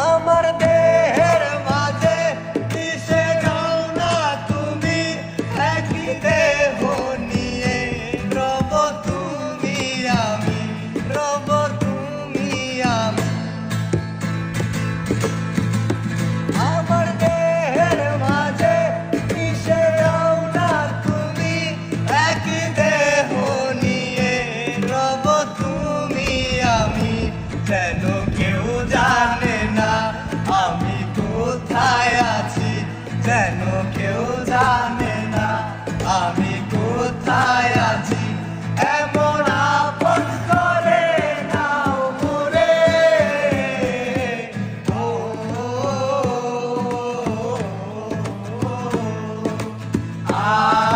আমার দেহের মাঝে মিশে যাও না তুমি। একই দেহ নিয়ে রব তুমি আমি, রব তুমি আমি। আমার দেহের মাঝে মিশে যাও না তুমি। একই দেহ নিয়ে রব তুমি আমি কেন আমি কোথায় আছি এমন আপন করে নাও মোরে ও আ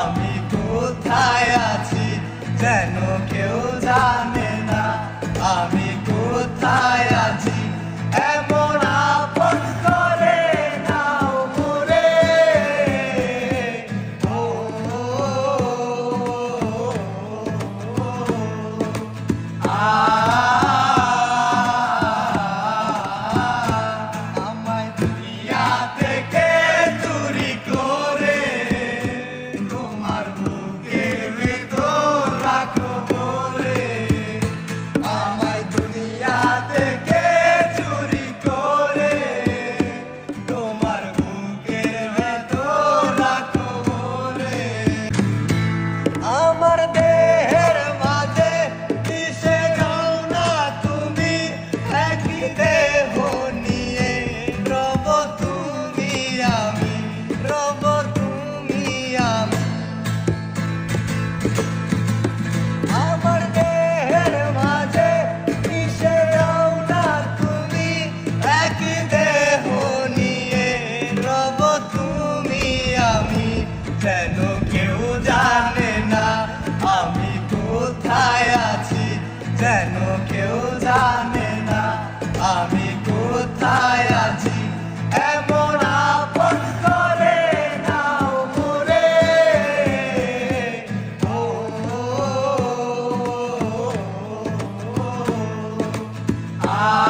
Oh, Amen. কেন কেউ জানে না আমি কোথায় আছি এমন আপন করে নাও করে ও আ